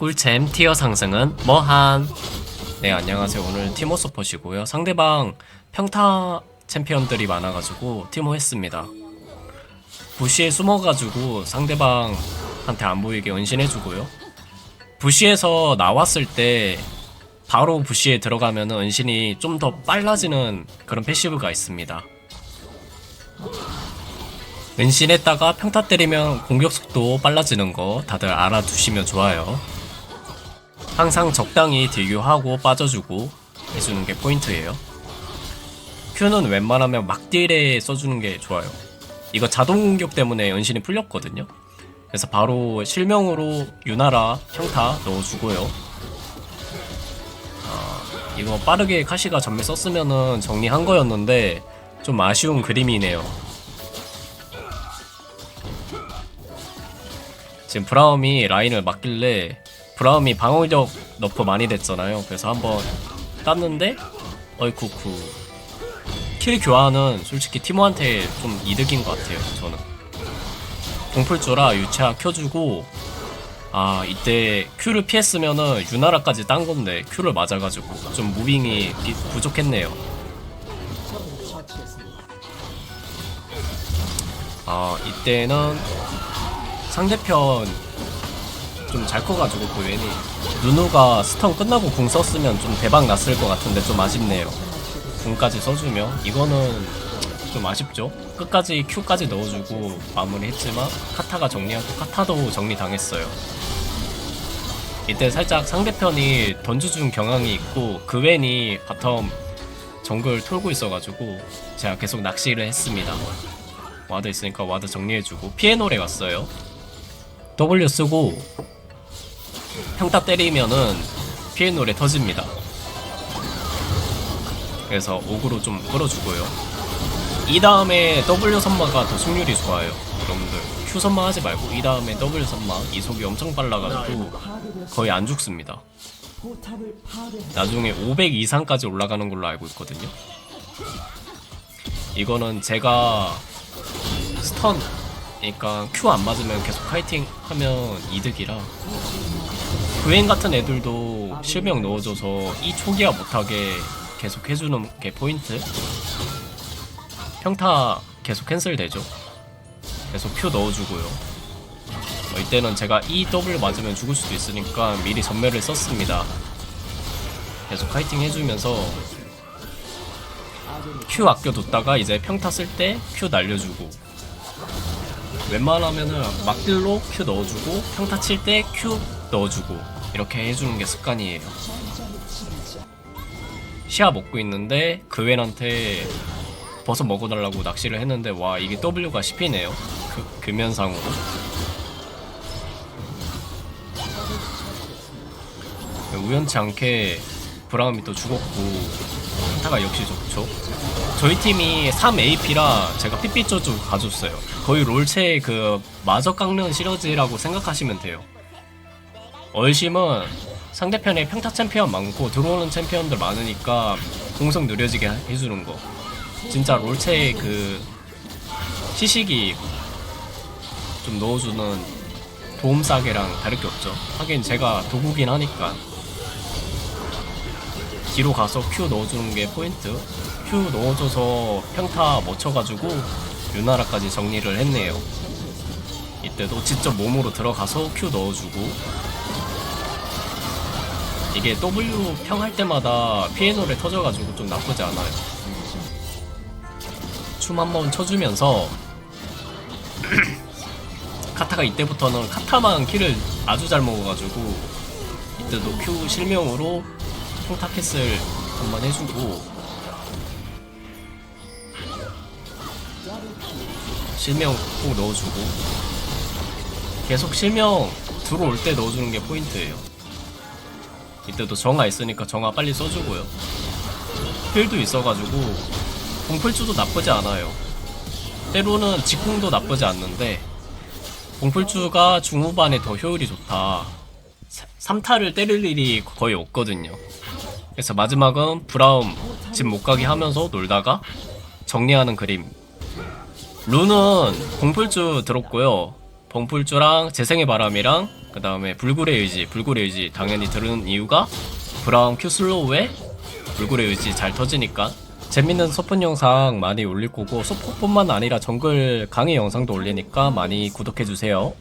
꿀잼 티어 상승은 뭐한? 네 안녕하세요. 오늘 티모 서폿이고요. 상대방 평타 챔피언들이 많아가지고 티모 했습니다. 부시에 숨어가지고 상대방한테 안 보이게 은신해주고요. 부시에서 나왔을 때 바로 부시에 들어가면 은신이 좀 더 빨라지는 그런 패시브가 있습니다. 은신했다가 평타 때리면 공격 속도 빨라지는 거 다들 알아두시면 좋아요 항상 적당히 딜교하고 빠져주고 해주는 게 포인트예요. Q는 웬만하면 막딜에 써주는 게 좋아요. 이거 자동 공격 때문에 은신이 풀렸거든요. 그래서 바로 실명으로 유나라 평타 넣어주고요. 아, 이거 빠르게 카시가 전멸 썼으면은 정리한 거였는데 좀 아쉬운 그림이네요. 지금 브라움이 라인을 막길래 브라움이 방어력 너프 많이 됐잖아요. 그래서 한번 땄는데 어이쿠쿠 킬 교환은 솔직히 티모한테 좀 이득인 것 같아요. 저는 공풀조라 유채화 켜주고 아 이때 Q를 피했으면은 유나라까지 딴 건데 Q를 맞아가지고 좀 무빙이 비- 부족했네요. 아 이때는 상대편 좀 잘 커가지고 고엔이 누누가 스턴 끝나고 궁 썼으면 좀 대박 났을 것 같은데 좀 아쉽네요. 궁까지 써주면 이거는 좀 아쉽죠. 끝까지 Q까지 넣어주고 마무리했지만 카타가 정리하고 카타도 정리당했어요. 이때 살짝 상대편이 던져준 경향이 있고 그웬이 바텀 정글 털고 있어가지고 제가 계속 낚시를 했습니다. 와드 있으니까 와드 정리해주고 피에노래 갔어요. W 쓰고 평타 때리면은 피해 노래 터집니다. 그래서 옥으로 좀 끌어주고요. 이 다음에 W 선마가 더 승률이 좋아요. 여러분들 Q 선마 하지 말고 이 다음에 W 선마 이속이 엄청 빨라가지고 거의 안 죽습니다. 나중에 500 이상까지 올라가는 걸로 알고 있거든요. 이거는 제가 스턴 그러니까 Q 안 맞으면 계속 파이팅 하면 이득이라 그웬 같은 애들도 실명 넣어줘서 이 초기화 못하게 계속 해주는 게 포인트? 평타 계속 캔슬 되죠. 계속 Q 넣어주고요. 어, 이때는 제가 EW 맞으면 죽을 수도 있으니까 미리 전멸을 썼습니다. 계속 파이팅 해주면서 Q 아껴뒀다가 이제 평타 쓸 때 Q 날려주고 웬만하면은 막딜로 Q 넣어주고 평타 칠 때 Q 넣어주고 이렇게 해주는 게 습관이에요. 시야 먹고 있는데 그웬한테 버섯 먹어달라고 낚시를 했는데 와 이게 W가 씹히네요. 그, 금연상으로. 우연치 않게 브라움이 또 죽었고 평타가 역시 좋죠. 저희 팀이 3AP라 제가 쪼주 가줬어요. 거의 롤체의 그 마저 깎는 시러지라고 생각하시면 돼요. 얼심은 상대편에 평타 챔피언 많고 들어오는 챔피언들 많으니까 공성 느려지게 해주는 거. 진짜 롤체의 그 시식이 좀 넣어주는 도움 싸개랑 다를 게 없죠. 하긴 제가 도구긴 하니까. 뒤로 가서 Q 넣어주는 게 포인트. Q 넣어줘서 평타 멈춰가지고 유나라까지 정리를 했네요. 이때도 직접 몸으로 들어가서 Q 넣어주고 이게 W 평 할 때마다 피해노래 터져가지고 좀 나쁘지 않아요. 춤 한번 쳐주면서 카타가 이때부터는 카타만 킬을 아주 잘 먹어가지고 이때도 Q 실명으로 캐슬 한번 해주고 실명 꼭 넣어주고 계속 실명 들어올 때 넣어주는 게 포인트예요. 이때도 정화 있으니까 정화 빨리 써주고요. 필도 있어가지고 공풀주도 나쁘지 않아요. 때로는 직궁도 나쁘지 않는데 공풀주가 중후반에 더 효율이 좋다. 3타를 때릴 일이 거의 없거든요. 그래서 마지막은 브라움 집 못 가게 하면서 놀다가 정리하는 그림. 룬은 공풀주 들었고요. 봉풀주랑 재생의 바람이랑 그 다음에 불굴의 의지, 불굴의 의지 당연히 들은 이유가 브라운 큐 슬로우에 불굴의 의지 잘 터지니까 재밌는 소폰 영상 많이 올릴 거고 소폰뿐만 아니라 정글 강의 영상도 올리니까 많이 구독해주세요.